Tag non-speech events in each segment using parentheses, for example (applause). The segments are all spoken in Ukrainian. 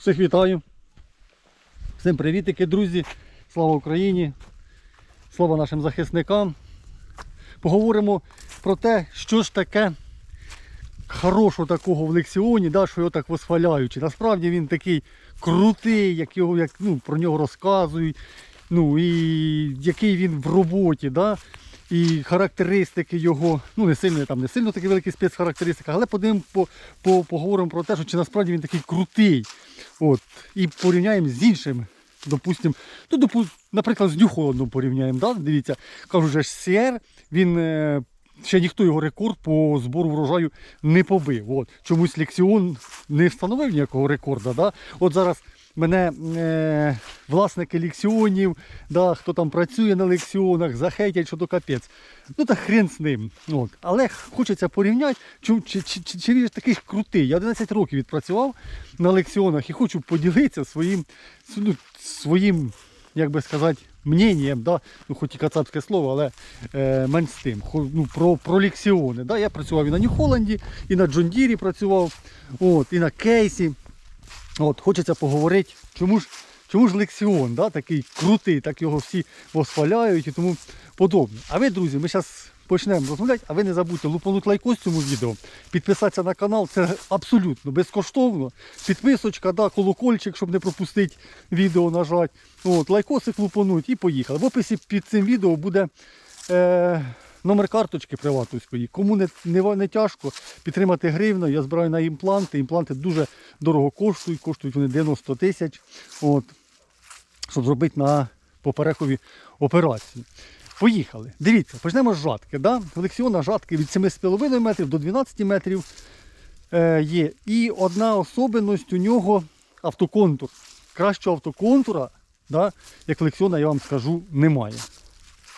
Всіх вітаю. Всім привітики, друзі. Слава Україні! Слава нашим захисникам. Поговоримо про те, що ж таке хорошого такого в лексіоні, да, що його так восхваляючи. Насправді він такий крутий, як його, як, ну, про нього розказують, ну, і який він в роботі. Да? І характеристики його, ну не сильно там, не сильно такі великі спецхарактеристики, але подивимо, по, по, поговоримо про те, що чи насправді він такий крутий. От, і порівняємо з іншими. Допустим, ну, допу, наприклад, з Нюхолодом порівняємо. Да? Дивіться, кажу, ж Сіер, він е, ще ніхто його рекорд по збору врожаю не побив. От. Чомусь Лексіон не встановив ніякого рекорду. Да? От зараз мене е, власники лексіонів, да, хто там працює на лексіонах, захейтять, що то капець. Ну та хрен з ним. От. Але хочеться порівняти, чи, чи, чи, чи, чи ж такий крутий. Я 11 років відпрацював на лексіонах і хочу поділитися своїм, ну, своїм як би сказати, мненням, да? ну, хоч і кацапське слово, але е, менш з тим. Ну, про, про лексіони. Да? Я працював і на Нью-Холланді, і на Джондірі працював, от, і на кейсі. От, хочеться поговорити, чому ж, чому ж лексіон да, такий крутий, так його всі восхваляють і тому подобне. А ви, друзі, ми зараз почнемо розмовляти, а ви не забудьте лупанути лайкос цьому відео, підписатися на канал, це абсолютно безкоштовно. Підписочка, да, колокольчик, щоб не пропустити відео нажати. От, лайкосик лупануть і поїхали. В описі під цим відео буде. Е, Номер карточки приватовської. Кому не, не, не тяжко підтримати гривну, я збираю на імпланти. Імпланти дуже дорого коштують, коштують вони 90 тисяч, от, щоб зробити на поперекові операції. Поїхали. Дивіться, почнемо з жатки. Да? Лексіона жатки від 7,5 метрів до 12 метрів е, є. І одна особливість у нього автоконтур. Кращого автоконтура, да, як Лексіона, я вам скажу, немає.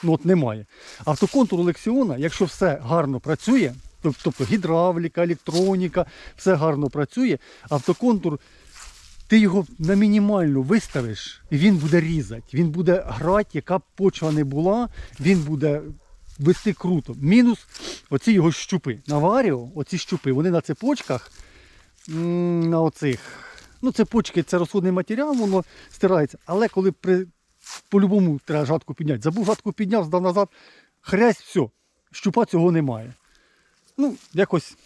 Ну от немає. Автоконтур Лексіона, якщо все гарно працює, тобто гідравліка, електроніка, все гарно працює, автоконтур, ти його на мінімальну виставиш, і він буде різати. Він буде грати, яка б почва не була, він буде вести круто. Мінус оці його щупи. На варіо, оці щупи, вони на цепочках, на оцих. Ну, цепочки це розходний матеріал, воно стирається. Але коли при по-любому треба жатку підняти. Забув жатку підняв, здав назад, хрясь, все, щупа цього немає. Ну, якось,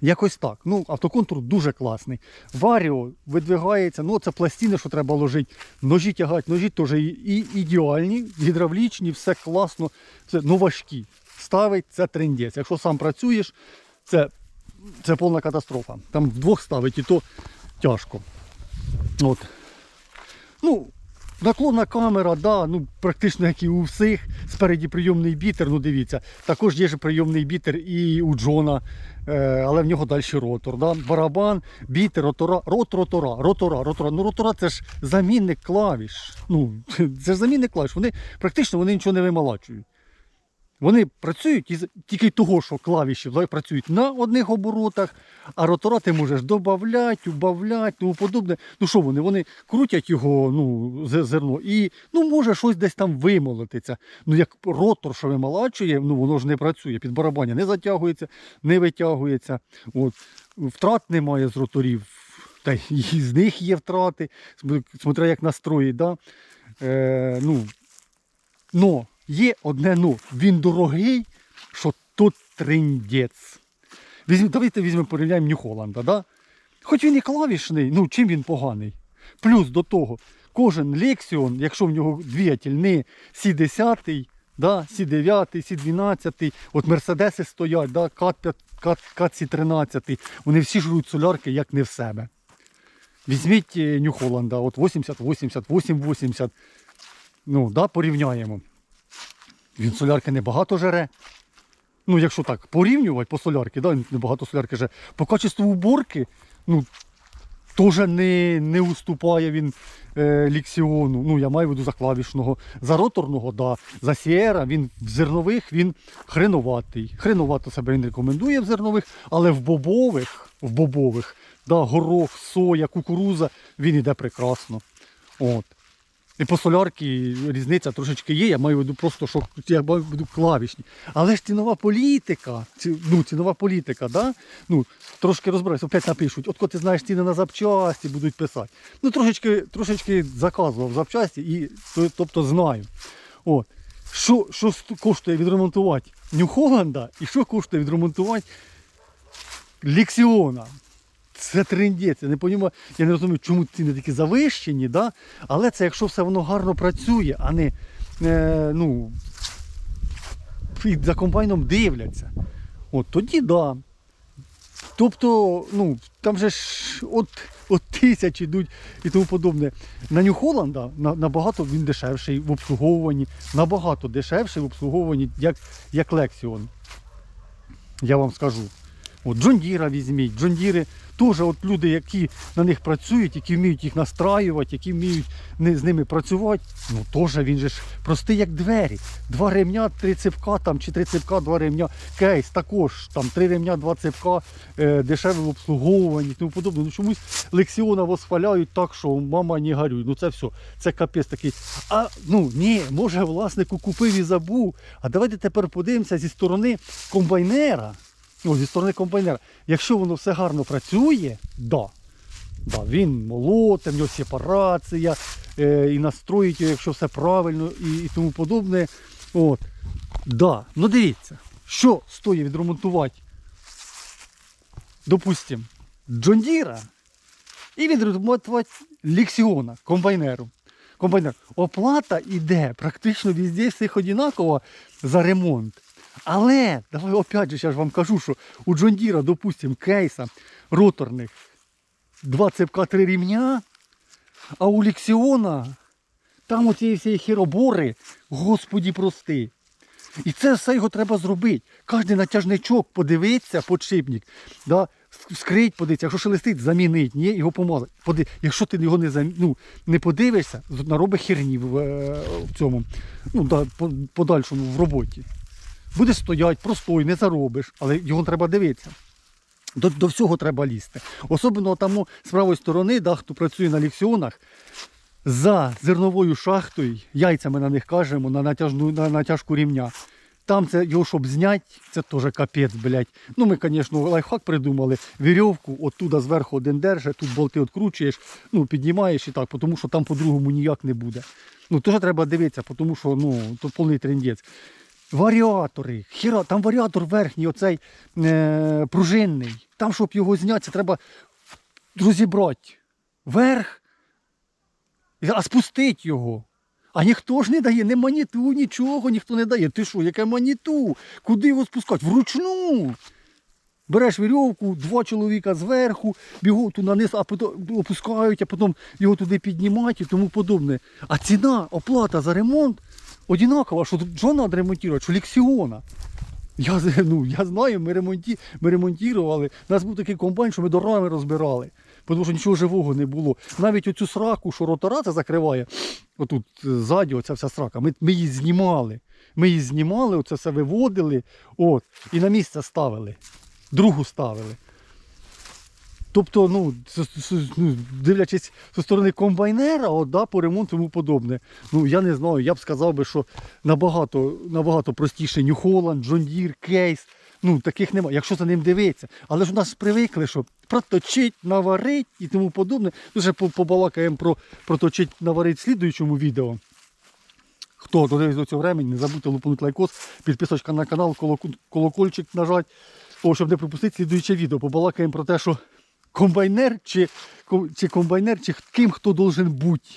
якось так. Ну, автоконтур дуже класний. Варіо видвигається, ну це пластини, що треба ложити. Ножі тягати, ножі теж і, ідеальні, гідравлічні, все класно, все, ну важкі. Ставить це трендець. Якщо сам працюєш, це, це повна катастрофа. Там вдвох ставить і то тяжко. От. Ну, наклонна камера, да, ну, практично як і у всіх. Спереді прийомний бітер, ну дивіться. Також є ж прийомний бітер і у Джона, е, але в нього далі ротор. Да? Барабан, бітер, ротора, рот, ротора, ротора, ротора. Ну, ротора це ж замінник клавіш. Ну, (laughs) це ж замінник клавіш. Вони практично вони нічого не вималачують. Вони працюють із тільки того, що клавіші працюють на одних оборотах, а ротора ти можеш додати, убавляти, тому подобне. Ну що вони? Вони крутять його ну, зерно і ну, може щось десь там вимолотиться. Ну як ротор, що вимолачує, ну воно ж не працює. Під барабаня не затягується, не витягується. От. Втрат немає з роторів, та й з них є втрати, смотря як настроїть. Да? Е, ну, Но є одне но. Він дорогий, що тут триндець. Давайте візьмемо порівняємо Нью-Холланда. Да? Хоч він і клавішний, ну чим він поганий? Плюс до того, кожен Лексіон, якщо в нього двигатель не Сі-10, да, Сі-9, Сі-12, от Мерседеси стоять, да, Кат, Кат, Кат Сі-13, вони всі жруть солярки, як не в себе. Візьміть е, Нью-Холланда, от 80, 80, 8, 80. Ну, да, порівняємо. Він солярки небагато жере. Ну, якщо так порівнювати по солярки, да, небагато солярки жере. По качеству уборки, ну, теж не, не уступає він е, ліксіону. Ну, я маю в виду за клавішного. За роторного, да. За сієра він в зернових він хреноватий. Хреновато себе він рекомендує в зернових, але в бобових, в бобових, да, горох, соя, кукуруза, він іде прекрасно. От. І по солярці різниця трошечки є, я маю в виду просто, що я маю в виду клавішні. Але ж цінова політика, ці, ну, цінова політика, да? ну, трошки розбираюся, опять напишуть, от коли ти знаєш ціни на запчасті, будуть писати. Ну, трошечки, трошечки заказував запчасті, і, тобто знаю. От. Що, що коштує відремонтувати Нью-Холланда і що коштує відремонтувати Лексіона? Це трендець. Я не понімаю, я не розумію, чому ціни такі завищені, да? але це якщо все воно гарно працює, а не е, ну, за комбайном дивляться. От тоді да. Тобто, ну, там же ж от, от тисяч ідуть і тому подобне. На Нью-Холланда набагато він дешевший в обслуговуванні, набагато дешевший в обслуговуванні, як, як Лексіон. Я вам скажу. От Джондіра візьміть, Джон Діри теж от люди, які на них працюють, які вміють їх настраювати, які вміють з ними працювати, ну теж він же ж простий як двері. Два ремня, три ципка там, чи три ципка, два ремня. Кейс також, там три ремня, два ципка, е, дешеве в обслуговуванні і тому подобне. Ну чомусь Лексіона восхваляють так, що мама не горюй. Ну це все, це капець такий. А ну ні, може власнику купив і забув. А давайте тепер подивимося зі сторони комбайнера. О, зі сторони комбайнера. Якщо воно все гарно працює, да. Да, він молоте, в нього сепарація, е, і настроїть якщо все правильно і, і тому подобне. От. Да. Ну дивіться, що стоїть відремонтувати, допустим, Джондіра і відремонтувати Лексіона, комбайнеру. Комбайнер. Оплата йде практично везде всіх однаково за ремонт. Але, давай опять же, я ж вам кажу, що у Джондіра, допустим, кейса роторних два цепка три рівня, а у Лексіона там оцієї всієї хіробори, господі прости. І це все його треба зробити. Кожний натяжничок подивиться, подшипник, да, скрить, подивиться, якщо шелестить, замінить, ні, його помазати. Поди... Якщо ти його не, зам... ну, не подивишся, наробить херні в, е, в цьому, ну, да, подальшому в роботі. Буде стоять, простой, не заробиш, але його треба дивитися. До, до всього треба лізти. Особливо там ну, з правої сторони, да, хто працює на ліксіонах, за зерновою шахтою, яйцями на них кажемо, на натяжну, на натяжку рівня. Там це його, щоб зняти, це теж капець, блядь. Ну ми, звісно, лайфхак придумали. Вірьовку, оттуда зверху один держить, тут болти відкручуєш, ну, піднімаєш і так, тому що там по-другому ніяк не буде. Ну, теж треба дивитися, тому що ну, то повний трендець. Варіатори, хіра, там варіатор верхній, оцей е, пружинний. Там, щоб його зняти, це треба розібрати верх, а спустити його. А ніхто ж не дає, не маніту, нічого ніхто не дає. Ти що, яке маніту? Куди його спускати? Вручну. Береш вірьовку, два чоловіка зверху, бігуть туди наниз, а потім опускають, а потім його туди піднімають і тому подобне. А ціна, оплата за ремонт одинакова, що Джона відремонтувати, що Лексіона. Я, ну, я знаю, ми, ремонті, ми ремонтували. У нас був такий комбайн, що ми дорогами розбирали, тому що нічого живого не було. Навіть оцю сраку, що ротора це закриває, отут е, ззаді, оця вся срака, ми, ми її знімали. Ми її знімали, оце все виводили, от, і на місце ставили. Другу ставили. Тобто, ну, ну, дивлячись зі сторони комбайнера, от, да, по ремонту тому подобне. Ну, я не знаю, я б сказав би, що набагато, набагато простіше New Holland, John Deere, Кейс. Ну, таких немає, якщо за ним дивитися. Але ж у нас привикли, що проточить, наварить і тому подобне. Дуже побалакаємо про проточить, наварить в слідуючому відео. Хто додивиться до цього времени, не забудьте лупнути лайкос, підписочка на канал, колокольчик нажать, щоб не пропустити слідуюче відео. Побалакаємо про те, що комбайнер чи, чи комбайнер, чи ким хто должен бути.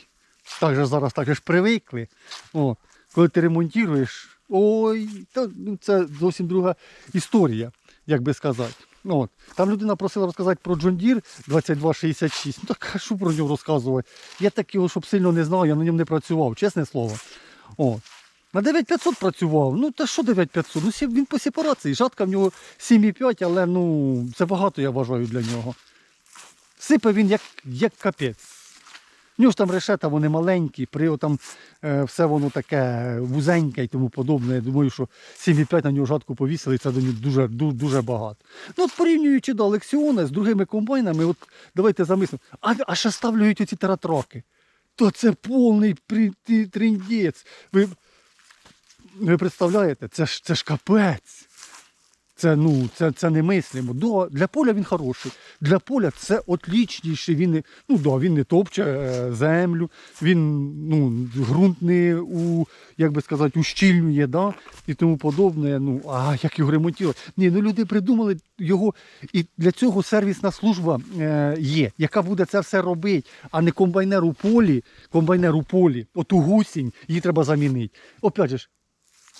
Так же зараз так же ж привикли. О, коли ти ремонтуєш, ой, та, ну, це зовсім друга історія, як би сказати. Ну, От. Там людина просила розказати про John Deere 2266. Ну так що про нього розказувати? Я так його, щоб сильно не знав, я на ньому не працював, чесне слово. От. На 9500 працював. Ну та що 9500? Ну він по сепарації. Жатка в нього 7,5, але ну це багато, я вважаю, для нього. Сипе він як, як капець. В нього ж там решета, вони маленькі, при там е, все воно таке вузеньке і тому подобне. Я думаю, що 7,5 на нього жатку повісили, це до нього дуже, дуже, дуже багато. Ну, от порівнюючи до Лексіона з другими комбайнами, от давайте замислимо. А, а ще ставлюють оці тератроки. то це повний триндець. Ви, ви представляєте, це ж, це ж капець. Це, ну, це, це немислимо. Да, для поля він хороший. Для поля це отлічніший. Він не, ну, да, він не топче е, землю, він ну, ґрунт не у, як би сказати, ущільнює, да, і тому подобне. Ну, а як його ремонтувати? Ні, ну люди придумали його, і для цього сервісна служба е, є, яка буде це все робити, а не комбайнер у полі, комбайнер у полі, оту гусінь, її треба замінити. Опять же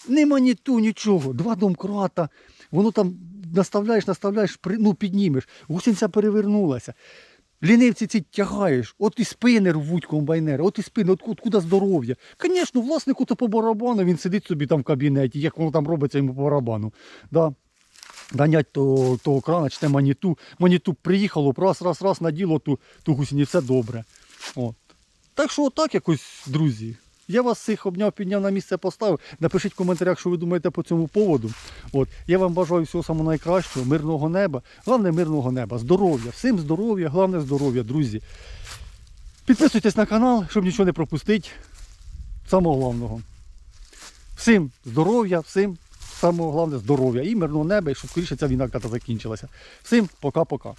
Нема ні ту, нічого. Два домкрата. Воно там наставляєш, наставляєш, ну, піднімеш. Гусениця перевернулася. Лінивці ці тягаєш, от і спини рвуть комбайнери, от і спини, от, откуда здоров'я. Звісно, власнику то по барабану, він сидить собі там в кабінеті, як воно там робиться йому по барабану. Да. Ганять то, того крана, чи те маніту. Маніту приїхало, раз, раз, раз наділо ту, ту гусінь, все добре. От. Так що отак якось, друзі. Я вас всіх обняв, підняв на місце поставив. Напишіть в коментарях, що ви думаєте по цьому поводу. От. Я вам бажаю всього самого найкращого, мирного неба. Головне мирного неба, здоров'я. Всім здоров'я, головне здоров'я, друзі. Підписуйтесь на канал, щоб нічого не пропустити. Самого головного. Всім здоров'я, всім самого головне здоров'я і мирного неба, і щоб скоріше ця війна та закінчилася. Всім пока-пока.